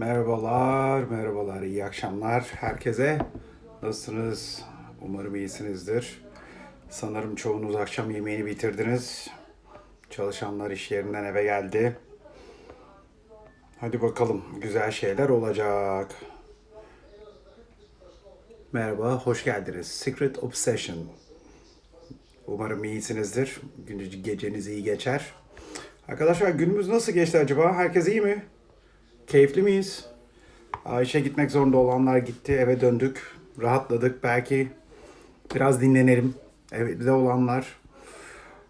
Merhabalar, merhabalar, iyi akşamlar herkese. Nasılsınız? Umarım iyisinizdir. Sanırım çoğunuz akşam yemeğini bitirdiniz. Çalışanlar iş yerinden eve geldi. Hadi bakalım, güzel şeyler olacak. Merhaba, hoş geldiniz. Secret Obsession. Umarım iyisinizdir. Geceniz iyi geçer. Arkadaşlar günümüz nasıl geçti acaba? Herkes iyi mi? Keyifli miyiz? Ayşe gitmek zorunda olanlar gitti. Eve döndük. Rahatladık. Belki biraz dinlenelim. Evde olanlar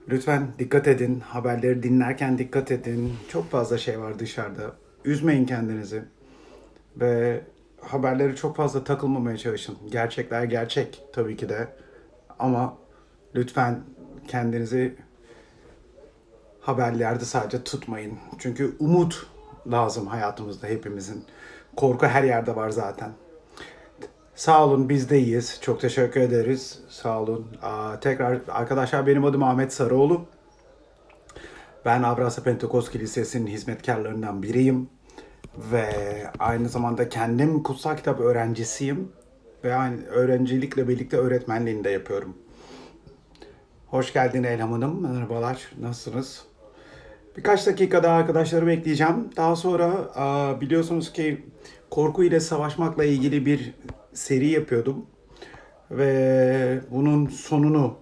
lütfen dikkat edin. Haberleri dinlerken dikkat edin. Çok fazla şey var dışarıda. Üzmeyin kendinizi. Ve haberleri çok fazla takılmamaya çalışın. Gerçekler gerçek tabii ki de. Ama lütfen kendinizi haberlerde sadece tutmayın. Çünkü umut lazım hayatımızda hepimizin. Korku her yerde var zaten. Sağ olun biz de iyiyiz. Çok teşekkür ederiz. Sağ olun. Aa, tekrar arkadaşlar benim adım Ahmet Sarıoğlu. Ben Abrasa Pentekost Kilisesi'nin hizmetkarlarından biriyim. Ve aynı zamanda kendim kutsal kitap öğrencisiyim. Ve aynı öğrencilikle birlikte öğretmenliğini de yapıyorum. Hoş geldin Elham Hanım. Merhabalar. Nasılsınız? Birkaç dakika daha arkadaşları bekleyeceğim. Daha sonra biliyorsunuz ki korku ile savaşmakla ilgili bir seri yapıyordum. Ve bunun sonunu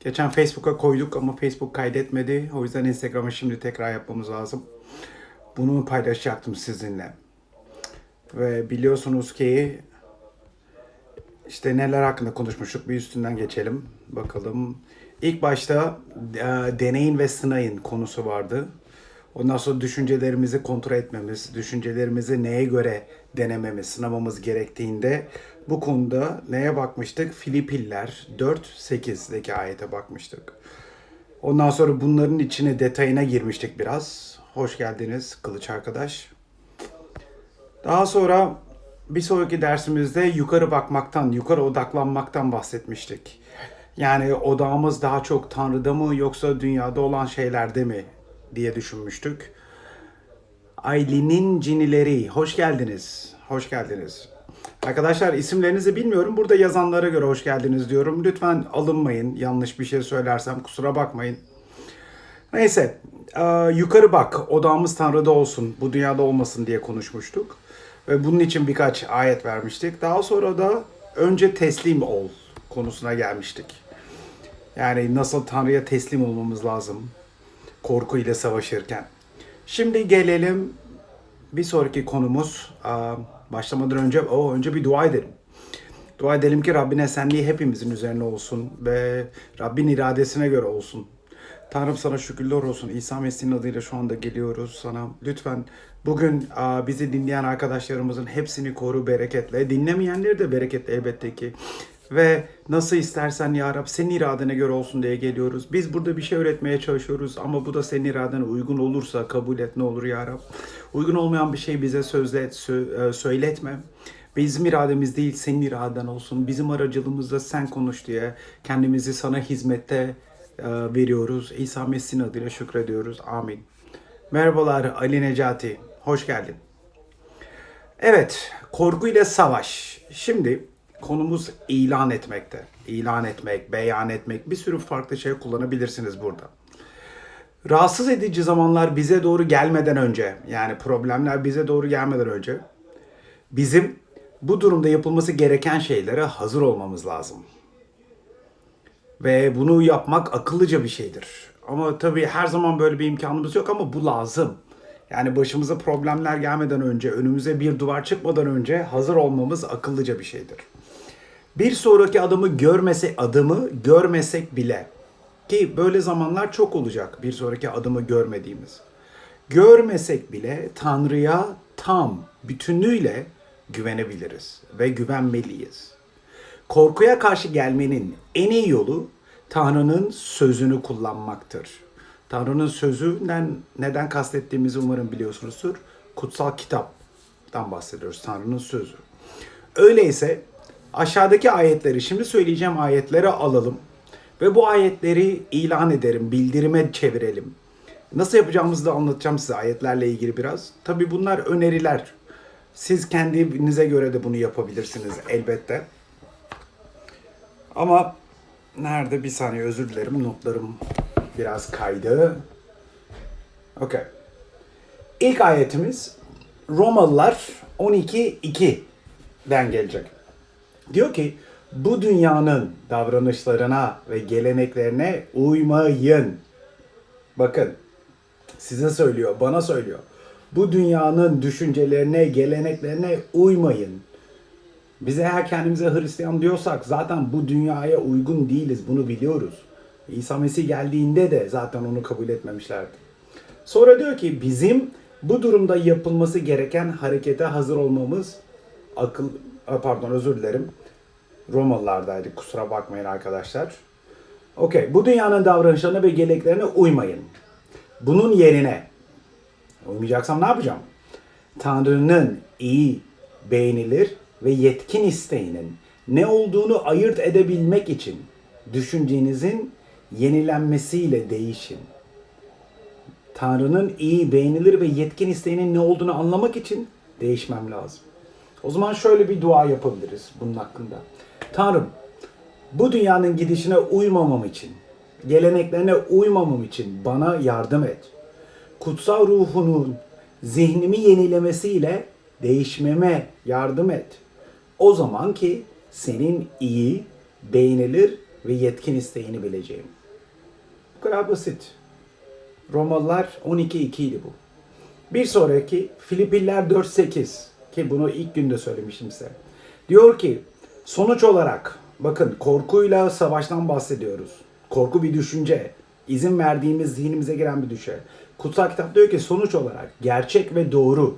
geçen Facebook'a koyduk ama Facebook kaydetmedi. O yüzden Instagram'a şimdi tekrar yapmamız lazım. Bunu paylaşacaktım sizinle. Ve biliyorsunuz ki işte neler hakkında konuşmuştuk bir üstünden geçelim. Bakalım. İlk başta e, deneyin ve sınayın konusu vardı. Ondan sonra düşüncelerimizi kontrol etmemiz, düşüncelerimizi neye göre denememiz, sınamamız gerektiğinde bu konuda neye bakmıştık? Filipiller 4.8'deki ayete bakmıştık. Ondan sonra bunların içine detayına girmiştik biraz. Hoş geldiniz Kılıç arkadaş. Daha sonra bir sonraki dersimizde yukarı bakmaktan, yukarı odaklanmaktan bahsetmiştik. Yani odağımız daha çok Tanrı'da mı yoksa dünyada olan şeylerde mi diye düşünmüştük. Aylin'in cinileri, hoş geldiniz. Hoş geldiniz. Arkadaşlar isimlerinizi bilmiyorum. Burada yazanlara göre hoş geldiniz diyorum. Lütfen alınmayın. Yanlış bir şey söylersem kusura bakmayın. Neyse, e, yukarı bak, odağımız Tanrı'da olsun, bu dünyada olmasın diye konuşmuştuk. Ve bunun için birkaç ayet vermiştik. Daha sonra da önce teslim ol konusuna gelmiştik. Yani nasıl Tanrı'ya teslim olmamız lazım korku ile savaşırken. Şimdi gelelim bir sonraki konumuz. Başlamadan önce o önce bir dua edelim. Dua edelim ki Rabbin esenliği hepimizin üzerine olsun ve Rabbin iradesine göre olsun. Tanrım sana şükürler olsun. İsa Mesih'in adıyla şu anda geliyoruz sana. Lütfen bugün bizi dinleyen arkadaşlarımızın hepsini koru bereketle. Dinlemeyenleri de bereketle elbette ki. Ve nasıl istersen ya Rab senin iradene göre olsun diye geliyoruz. Biz burada bir şey öğretmeye çalışıyoruz ama bu da senin iradene uygun olursa kabul et ne olur ya Rab. Uygun olmayan bir şey bize sözle sö- e, söyletme. Bizim irademiz değil senin iraden olsun. Bizim aracılığımızda sen konuş diye kendimizi sana hizmette e, veriyoruz. İsa Mesih'in adıyla şükrediyoruz. Amin. Merhabalar Ali Necati. Hoş geldin. Evet, korku ile savaş. Şimdi konumuz ilan etmekte. İlan etmek, beyan etmek, bir sürü farklı şey kullanabilirsiniz burada. Rahatsız edici zamanlar bize doğru gelmeden önce, yani problemler bize doğru gelmeden önce bizim bu durumda yapılması gereken şeylere hazır olmamız lazım. Ve bunu yapmak akıllıca bir şeydir. Ama tabii her zaman böyle bir imkanımız yok ama bu lazım. Yani başımıza problemler gelmeden önce, önümüze bir duvar çıkmadan önce hazır olmamız akıllıca bir şeydir. Bir sonraki adımı görmese adımı görmesek bile ki böyle zamanlar çok olacak bir sonraki adımı görmediğimiz. Görmesek bile Tanrı'ya tam bütünüyle güvenebiliriz ve güvenmeliyiz. Korkuya karşı gelmenin en iyi yolu Tanrı'nın sözünü kullanmaktır. Tanrı'nın sözünden neden kastettiğimizi umarım biliyorsunuzdur. Kutsal kitaptan bahsediyoruz. Tanrı'nın sözü. Öyleyse aşağıdaki ayetleri şimdi söyleyeceğim ayetlere alalım ve bu ayetleri ilan ederim, bildirime çevirelim. Nasıl yapacağımızı da anlatacağım size ayetlerle ilgili biraz. Tabii bunlar öneriler. Siz kendinize göre de bunu yapabilirsiniz elbette. Ama nerede bir saniye özür dilerim notlarım biraz kaydı. Okey. İlk ayetimiz Romalılar 12.2'den gelecek. Diyor ki bu dünyanın davranışlarına ve geleneklerine uymayın. Bakın size söylüyor, bana söylüyor. Bu dünyanın düşüncelerine, geleneklerine uymayın. Biz eğer kendimize Hristiyan diyorsak zaten bu dünyaya uygun değiliz. Bunu biliyoruz. İsa Mesih geldiğinde de zaten onu kabul etmemişlerdi. Sonra diyor ki bizim bu durumda yapılması gereken harekete hazır olmamız akıl pardon özür dilerim. Romalılardaydı kusura bakmayın arkadaşlar. Okey bu dünyanın davranışlarına ve geleneklerine uymayın. Bunun yerine uymayacaksam ne yapacağım? Tanrı'nın iyi, beğenilir ve yetkin isteğinin ne olduğunu ayırt edebilmek için düşüncenizin yenilenmesiyle değişin. Tanrı'nın iyi, beğenilir ve yetkin isteğinin ne olduğunu anlamak için değişmem lazım. O zaman şöyle bir dua yapabiliriz bunun hakkında. Tanrım, bu dünyanın gidişine uymamam için, geleneklerine uymamam için bana yardım et. Kutsal ruhunun zihnimi yenilemesiyle değişmeme yardım et. O zaman ki senin iyi, beğenilir ve yetkin isteğini bileceğim. Bu kadar basit. Romalılar 12.2 idi bu. Bir sonraki Filipiller 4.8 ki bunu ilk günde söylemiştim size. Diyor ki sonuç olarak bakın korkuyla savaştan bahsediyoruz. Korku bir düşünce. izin verdiğimiz zihnimize giren bir düşünce. Kutsal kitap diyor ki sonuç olarak gerçek ve doğru,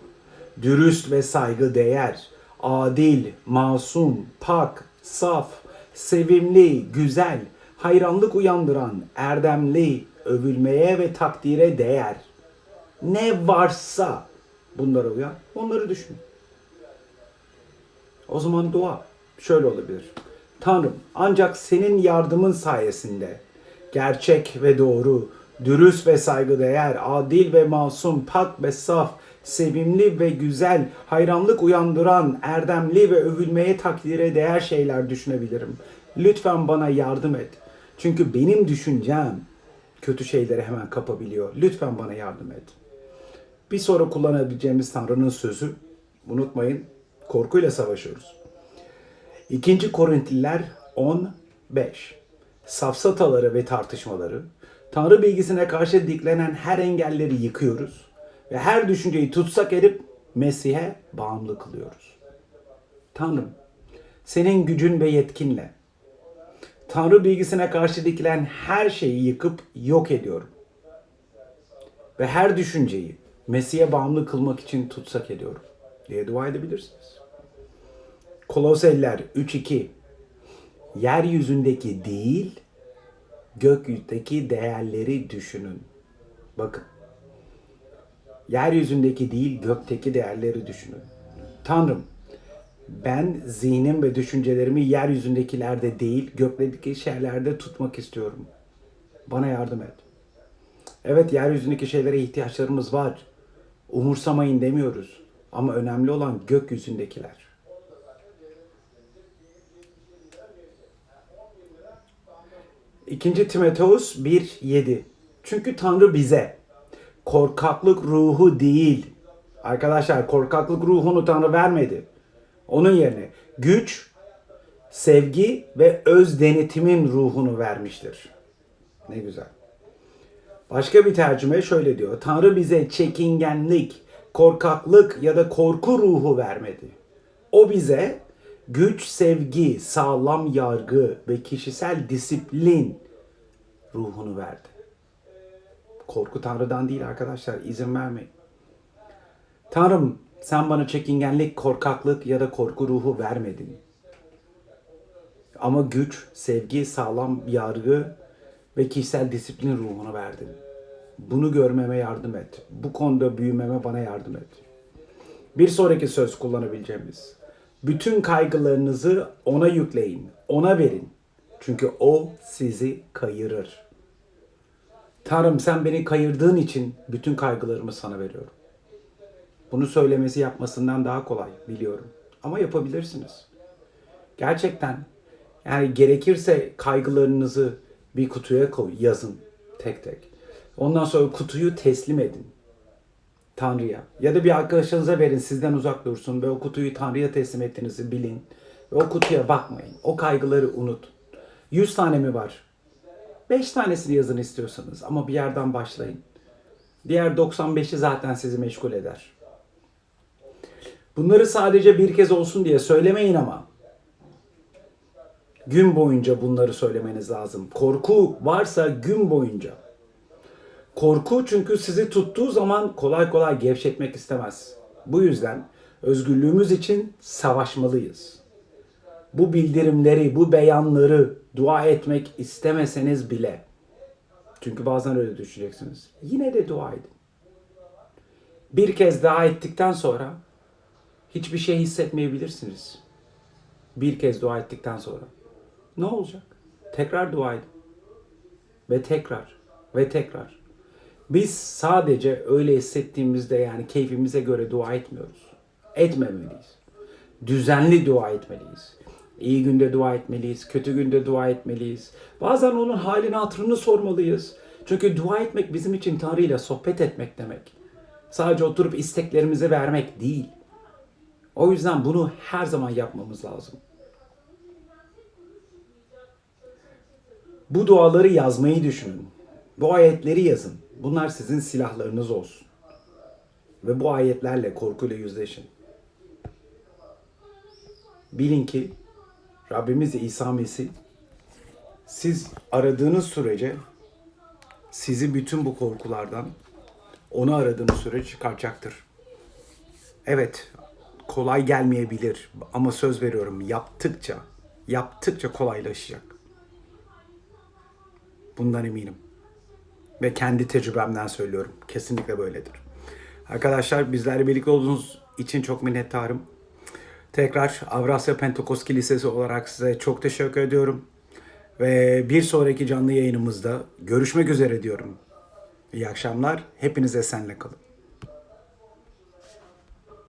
dürüst ve saygı değer, adil, masum, pak, saf, sevimli, güzel, hayranlık uyandıran, erdemli, övülmeye ve takdire değer. Ne varsa bunlara uyan, onları düşün. O zaman dua şöyle olabilir. Tanrım ancak senin yardımın sayesinde gerçek ve doğru, dürüst ve saygıdeğer, adil ve masum, pak ve saf, sevimli ve güzel, hayranlık uyandıran, erdemli ve övülmeye takdire değer şeyler düşünebilirim. Lütfen bana yardım et. Çünkü benim düşüncem kötü şeyleri hemen kapabiliyor. Lütfen bana yardım et. Bir sonra kullanabileceğimiz Tanrı'nın sözü, unutmayın, korkuyla savaşıyoruz. 2. Korintliler 10 5. Safsataları ve tartışmaları, Tanrı bilgisine karşı diklenen her engelleri yıkıyoruz ve her düşünceyi tutsak edip Mesih'e bağımlı kılıyoruz. Tanrım, senin gücün ve yetkinle Tanrı bilgisine karşı dikilen her şeyi yıkıp yok ediyorum. Ve her düşünceyi Mesih'e bağımlı kılmak için tutsak ediyorum diye dua edebilirsiniz. Koloseliler 3.2 Yeryüzündeki değil, gökyüzündeki değerleri düşünün. Bakın. Yeryüzündeki değil, gökteki değerleri düşünün. Tanrım, ben zihnim ve düşüncelerimi yeryüzündekilerde değil, gökteki şeylerde tutmak istiyorum. Bana yardım et. Evet, yeryüzündeki şeylere ihtiyaçlarımız var. Umursamayın demiyoruz. Ama önemli olan gökyüzündekiler. İkinci Timoteus 1.7 Çünkü Tanrı bize korkaklık ruhu değil. Arkadaşlar korkaklık ruhunu Tanrı vermedi. Onun yerine güç, sevgi ve öz denetimin ruhunu vermiştir. Ne güzel. Başka bir tercüme şöyle diyor. Tanrı bize çekingenlik, korkaklık ya da korku ruhu vermedi. O bize güç, sevgi, sağlam yargı ve kişisel disiplin ruhunu verdi. Korku Tanrı'dan değil arkadaşlar. izin vermeyin. Tanrım sen bana çekingenlik, korkaklık ya da korku ruhu vermedin. Ama güç, sevgi, sağlam yargı ve kişisel disiplin ruhunu verdin. Bunu görmeme yardım et. Bu konuda büyümeme bana yardım et. Bir sonraki söz kullanabileceğimiz. Bütün kaygılarınızı ona yükleyin, ona verin. Çünkü o sizi kayırır. Tanrım sen beni kayırdığın için bütün kaygılarımı sana veriyorum. Bunu söylemesi yapmasından daha kolay biliyorum. Ama yapabilirsiniz. Gerçekten yani gerekirse kaygılarınızı bir kutuya koy, yazın tek tek. Ondan sonra kutuyu teslim edin. Tanrı'ya. Ya da bir arkadaşınıza verin sizden uzak dursun ve o kutuyu Tanrı'ya teslim ettiğinizi bilin. Ve o kutuya bakmayın. O kaygıları unutun. 100 tane mi var? 5 tanesini yazın istiyorsanız ama bir yerden başlayın. Diğer 95'i zaten sizi meşgul eder. Bunları sadece bir kez olsun diye söylemeyin ama. Gün boyunca bunları söylemeniz lazım. Korku varsa gün boyunca. Korku çünkü sizi tuttuğu zaman kolay kolay gevşetmek istemez. Bu yüzden özgürlüğümüz için savaşmalıyız. Bu bildirimleri, bu beyanları dua etmek istemeseniz bile. Çünkü bazen öyle düşüneceksiniz. Yine de dua edin. Bir kez daha ettikten sonra hiçbir şey hissetmeyebilirsiniz. Bir kez dua ettikten sonra. Ne olacak? Tekrar dua edin. Ve tekrar. Ve tekrar. Biz sadece öyle hissettiğimizde yani keyfimize göre dua etmiyoruz. Etmemeliyiz. Düzenli dua etmeliyiz. İyi günde dua etmeliyiz, kötü günde dua etmeliyiz. Bazen onun halini hatırını sormalıyız. Çünkü dua etmek bizim için Tanrı ile sohbet etmek demek. Sadece oturup isteklerimizi vermek değil. O yüzden bunu her zaman yapmamız lazım. Bu duaları yazmayı düşünün. Bu ayetleri yazın. Bunlar sizin silahlarınız olsun. Ve bu ayetlerle korkuyla yüzleşin. Bilin ki Rabbimiz İsa Mesih siz aradığınız sürece sizi bütün bu korkulardan onu aradığınız sürece çıkaracaktır. Evet, kolay gelmeyebilir ama söz veriyorum yaptıkça, yaptıkça kolaylaşacak. Bundan eminim. Ve kendi tecrübemden söylüyorum. Kesinlikle böyledir. Arkadaşlar bizlerle birlikte olduğunuz için çok minnettarım. Tekrar Avrasya Pentekost Kilisesi olarak size çok teşekkür ediyorum. Ve bir sonraki canlı yayınımızda görüşmek üzere diyorum. İyi akşamlar. Hepinize senle kalın.